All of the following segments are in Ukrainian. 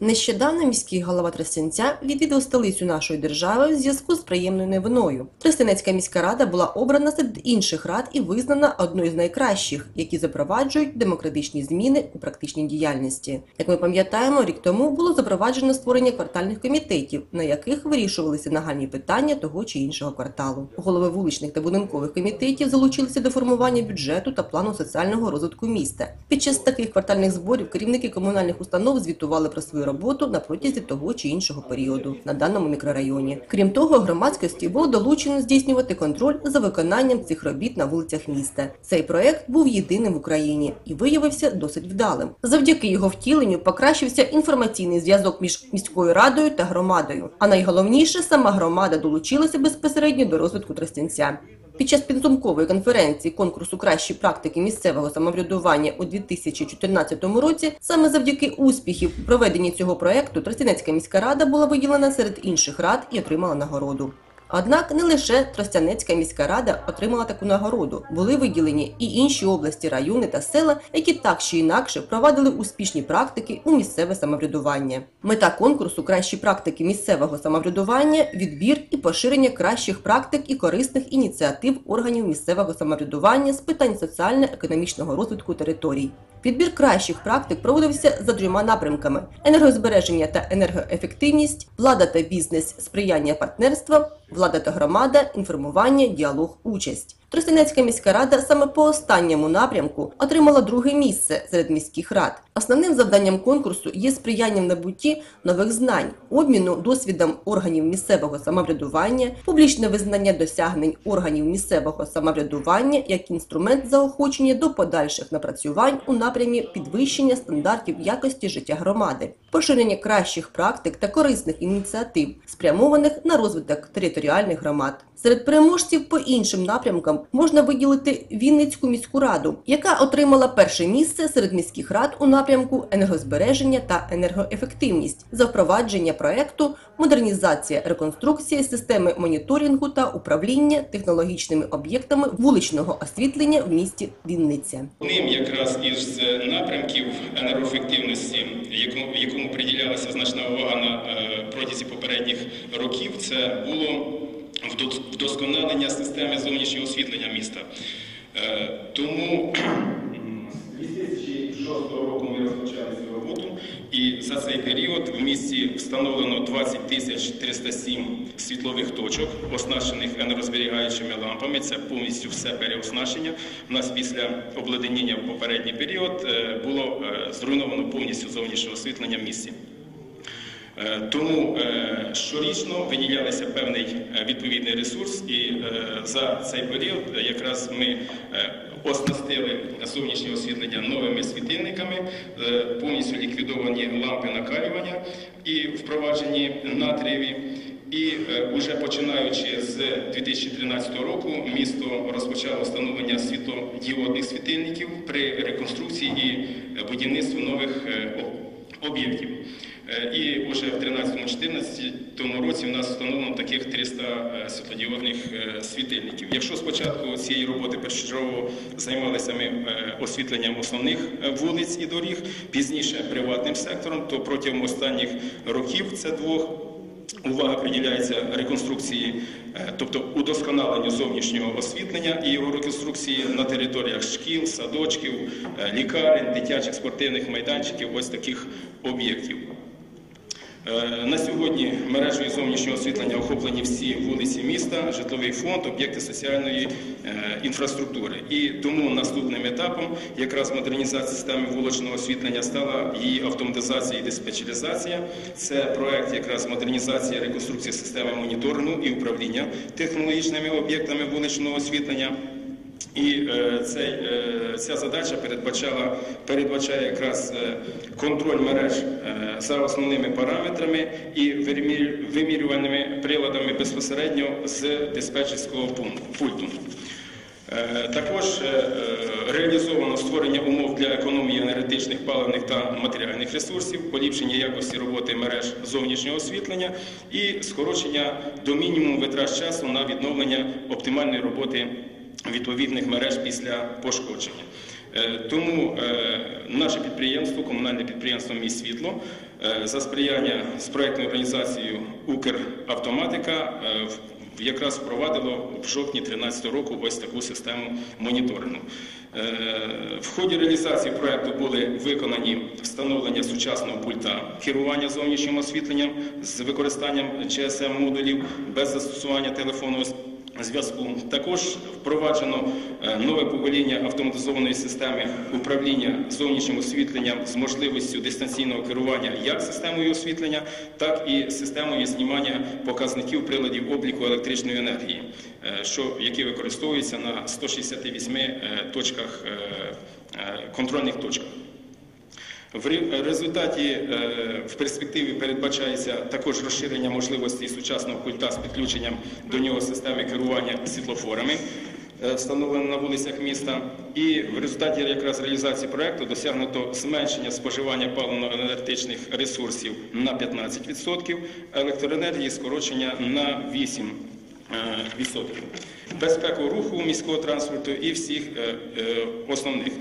Нещодавно міський голова Тростянця відвідав столицю нашої держави в зв'язку з приємною новиною. Тростянецька міська рада була обрана серед інших рад і визнана одною з найкращих, які запроваджують демократичні зміни у практичній діяльності. Як ми пам'ятаємо, рік тому було запроваджено створення квартальних комітетів, на яких вирішувалися нагальні питання того чи іншого кварталу. Голови вуличних та будинкових комітетів залучилися до формування бюджету та плану соціального розвитку міста. Під час таких квартальних зборів керівники комунальних установ звітували про свою роботу на протязі того чи іншого періоду на даному мікрорайоні. Крім того, громадськості було долучено здійснювати контроль за виконанням цих робіт на вулицях міста. Цей проект був єдиним в Україні і виявився досить вдалим. Завдяки його втіленню покращився інформаційний зв'язок між міською радою та громадою. А найголовніше, сама громада долучилася безпосередньо до розвитку Тростянця. Під час підсумкової конференції конкурсу кращі практики місцевого самоврядування у 2014 році саме завдяки успіхів проведенні цього проекту Тростянецька міська рада була виділена серед інших рад і отримала нагороду. Однак не лише Тростянецька міська рада отримала таку нагороду, були виділені і інші області, райони та села, які так чи інакше провадили успішні практики у місцеве самоврядування. Мета конкурсу кращі практики місцевого самоврядування відбір і поширення кращих практик і корисних ініціатив органів місцевого самоврядування з питань соціально-економічного розвитку територій. Підбір кращих практик проводився за трьома напрямками: енергозбереження та енергоефективність, влада та бізнес, сприяння партнерства, влада та громада, інформування, діалог, участь. Тростянецька міська рада саме по останньому напрямку отримала друге місце серед міських рад. Основним завданням конкурсу є сприяння в набутті нових знань, обміну досвідом органів місцевого самоврядування, публічне визнання досягнень органів місцевого самоврядування як інструмент заохочення до подальших напрацювань у напрямі підвищення стандартів якості життя громади, поширення кращих практик та корисних ініціатив, спрямованих на розвиток територіальних громад. Серед переможців по іншим напрямкам можна виділити Вінницьку міську раду, яка отримала перше місце серед міських рад у напрямку енергозбереження та енергоефективність за впровадження проекту модернізація реконструкція системи моніторингу та управління технологічними об'єктами вуличного освітлення в місті Вінниця. Одним якраз із е, напрямків енергоефективності, якому, якому приділялася значна увага на е, протязі попередніх років, це було вдосконалення системи зовнішнього освітлення міста. Е, Тому з 2006 року ми розпочали і за цей період в місті встановлено 20 тисяч 307 світлових точок, оснащених енергозберігаючими лампами. Це повністю все переоснащення. У нас після обледеніння в попередній період е, було е, зруйновано повністю зовнішнє освітлення в місті. Е, Тому щорічно виділялися певний відповідний ресурс, і за цей період якраз ми оснастили зовнішнє освітлення новими світильниками, е, повністю ліквідовані лампи накалювання і впроваджені натрієві. І е, уже починаючи з 2013 року місто розпочало встановлення світлодіодних світильників при реконструкції і е, будівництві нових е, об- об'єктів. Е, І вже в 13-14 році в нас встановлено таких 300 е, світлодіодних е, світильників. Якщо спочатку цієї роботи першочергово займалися ми освітленням основних вулиць і доріг, пізніше приватним сектором, то протягом останніх років це двох. Увага приділяється реконструкції, тобто удосконаленню зовнішнього освітлення і його реконструкції на територіях шкіл, садочків, лікарень, дитячих спортивних майданчиків, ось таких об'єктів. Е, На сьогодні мережею зовнішнього освітлення охоплені всі вулиці міста, житловий фонд, об'єкти соціальної е, інфраструктури. І тому наступним етапом якраз модернізація системи вуличного освітлення стала її автоматизація і диспетчеризація. Це проект якраз модернізація реконструкції системи моніторингу і управління технологічними об'єктами вуличного освітлення. І е, цей, е, ця задача передбачала, передбачає якраз е, контроль мереж за основними параметрами і вимір- вимірювальними приладами безпосередньо з диспетчерського пульту. Також реалізовано створення умов для економії енергетичних, паливних та матеріальних ресурсів, поліпшення якості роботи мереж зовнішнього освітлення і скорочення до мінімуму витрат часу на відновлення оптимальної роботи відповідних мереж після пошкодження. Е, Тому е, наше підприємство, комунальне підприємство «Мій світло» е, за сприяння з проєктною організацією Укравтоматика якраз впровадило в жовтні 2013 року ось таку систему моніторингу. В ході реалізації проєкту були виконані встановлення сучасного пульта керування зовнішнім освітленням з використанням GSM модулів без застосування телефонного зв'язку. Також впроваджено е, нове покоління автоматизованої системи управління зовнішнім освітленням з можливістю дистанційного керування як системою освітлення, так і системою знімання показників приладів обліку електричної енергії, е, що які використовуються на 168 е, точках контрольних точках. В результаті е, в перспективі передбачається також розширення можливостей сучасного пульта з підключенням до нього системи керування світлофорами, е, встановленої на вулицях міста. І в результаті якраз реалізації проекту досягнуто зменшення споживання паливно-енергетичних ресурсів на 15%, електроенергії скорочення на 8%. е, відсотків. Безпеку руху міського транспорту і всіх е, е, основних.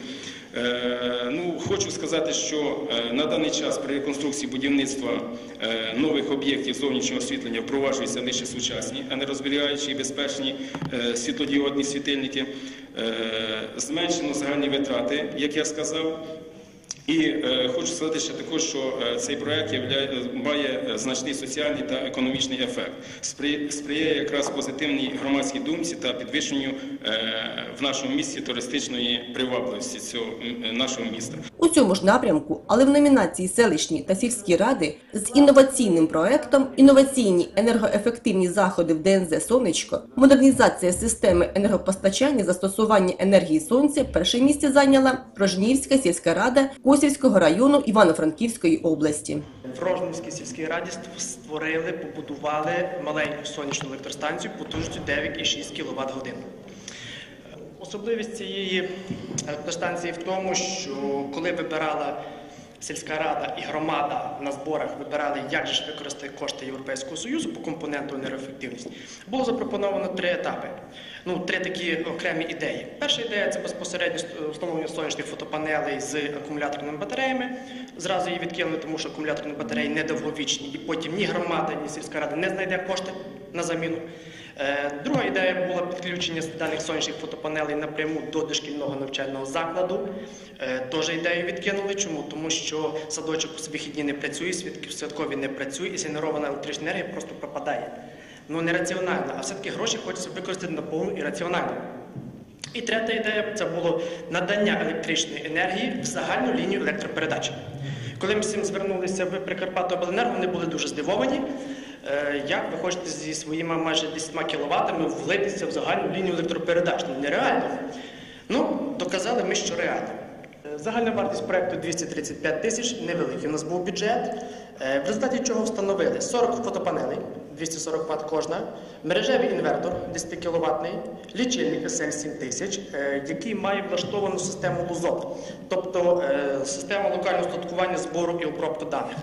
Е, Ну, хочу сказати, що е, на даний час при реконструкції будівництва е, нових об'єктів зовнішнього освітлення впроваджуються лише сучасні, а не енергозберігаючі і безпечні світлодіодні світильники. Зменшено загальні витрати, як я сказав. І е, хочу сказати ще також, що е, цей проект являє, має е, значний соціальний та економічний ефект, сприяє, сприяє якраз позитивній громадській думці та підвищенню е, в нашому місті туристичної привабливості цього м, нашого міста. У цьому ж напрямку, але в номінації селищні та сільські ради з інноваційним проектом інноваційні енергоефективні заходи в ДНЗ Сонечко, модернізація системи енергопостачання застосування енергії сонця перше місце зайняла Рожнівська сільська рада Косівського району Івано-Франківської області. В Рожнівській сільській раді створили, побудували маленьку сонячну електростанцію потужністю 9,6 кВт годин. Особливість цієї електростанції в тому, що коли вибирала сільська рада і громада на зборах вибирали, як же ж використати кошти Європейського Союзу по компоненту енергоефективності, було запропоновано три етапи. Ну, три такі окремі ідеї. Перша ідея це безпосередньо встановлення сонячних фотопанелей з акумуляторними батареями. Зразу її відкинули, тому що акумуляторні батареї недовговічні, і потім ні громада, ні сільська рада не знайде кошти на заміну. Е, Друга ідея була підключення даних сонячних фотопанелей напряму до дошкільного навчального закладу. Е, Теж ідею відкинули. Чому? Тому що садочок у вихідні не працює, святкові не працює, і згенерована електрична енергія просто пропадає. Ну нераціонально, а все-таки гроші хочеться використати наповну і раціонально. І третя ідея це було надання електричної енергії в загальну лінію електропередачі. Коли ми з цим звернулися в Прикарпатообленерго, вони були дуже здивовані. Е, Як ви хочете зі своїми майже 10 кіловатами влитися в загальну лінію електропередач? Ну, нереально. Ну, доказали ми, що реально. Е, Загальна вартість проекту 235 тисяч, невеликий у нас був бюджет. Е, В результаті чого встановили 40 фотопанелей, 240 Вт кожна, мережевий інвертор 10 кВт, лічильник SL 7000, е, який має влаштовану систему лузот, тобто система локального устаткування збору і обробки даних.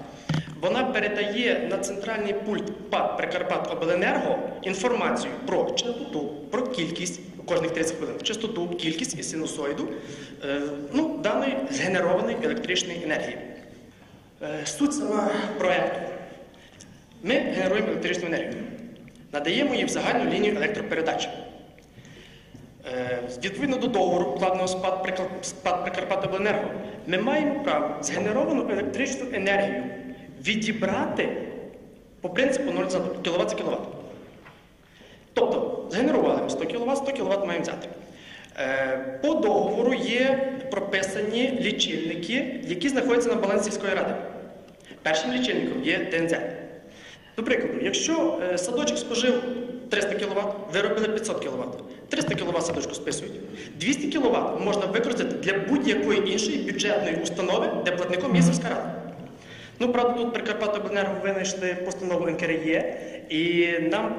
Вона передає на центральний пульт ПАД Прикарпатобленерго інформацію про частоту, про кількість кожних 30 хвилин, частоту, кількість і синусоїду е, ну, даної згенерованої електричної енергії. Е, Суть сама проекту. Ми генеруємо електричну енергію, надаємо її в загальну лінію електропередач. Е, Відповідно до договору, укладеного з ПАД Прикар- Прикарпатобленерго, ми маємо право згенеровану електричну енергію відібрати по принципу 0 за кВт за кВт. Тобто, згенерували ми 100 кВт, 100 кВт маємо взяти. Е, По договору є прописані лічильники, які знаходяться на балансі сільської ради. Першим лічильником є ДНЗ. До прикладу, якщо е, садочок спожив 300 кВт, виробили 500 кВт. 300 кВт садочку списують. 200 кВт можна використати для будь-якої іншої бюджетної установи, де платником є сільська рада. Ну, правда, тут Прикарпатобленерго винайшли постанову НКРЄ, і нам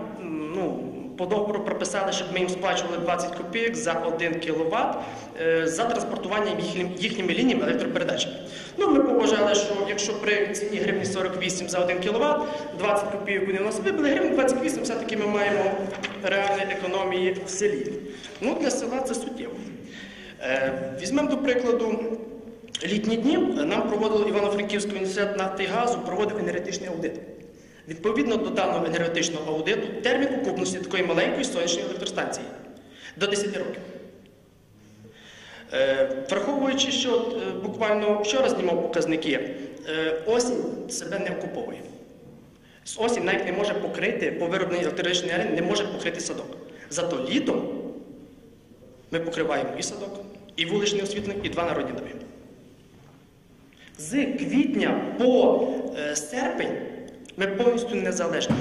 ну, по договору прописали, щоб ми їм сплачували 20 копійок за 1 кВт за транспортування їхнім, їхніми лініями електропередач. Ну, ми побажали, що якщо при ціні гривні 48 за 1 кВт, 20 копійок вони у нас вибили, гривень 28 все-таки ми маємо реальні економії в селі. Ну, для села це суттєво. Е, Візьмемо до прикладу літні дні нам проводили Івано-Франківський університет нафти і газу, проводив енергетичний аудит. Відповідно до даного енергетичного аудиту, термін окупності такої маленької сонячної електростанції до 10 років. Е, Враховуючи, що е, буквально вчора знімав показники, е, осінь себе не окуповує. З осінь навіть не може покрити по виробленню електричної енергії, не може покрити садок. Зато літом ми покриваємо і садок, і вуличне освітлення, і два народні доми. З квітня по е, серпень ми повністю незалежні.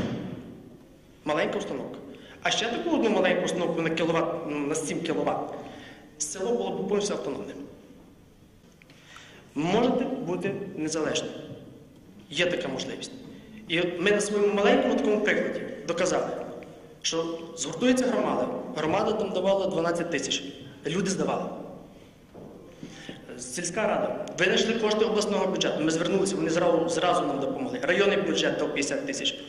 Маленька установка. А ще таку одну маленьку установку на, кіловат, на 7 кВт. Село було б повністю автономним. Можете бути незалежним. Є така можливість. І ми на своєму маленькому такому прикладі доказали, що згуртується громада. Громада там давала 12 тисяч. Люди здавали. Сільська рада. Винайшли кошти обласного бюджету. Ми звернулися, вони зразу, зразу нам допомогли. Районний бюджет дав 50 тисяч.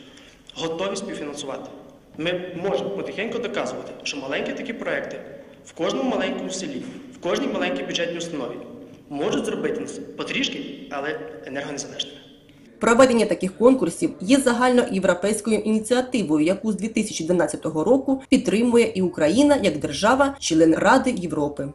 Готові співфінансувати. Ми можемо потихеньку доказувати, що маленькі такі проекти в кожному маленькому селі, в кожній маленькій бюджетній установі можуть зробити нас потрішки, але енергонезалежними. Проведення таких конкурсів є загальноєвропейською ініціативою, яку з 2012 року підтримує і Україна як держава, член Ради Європи.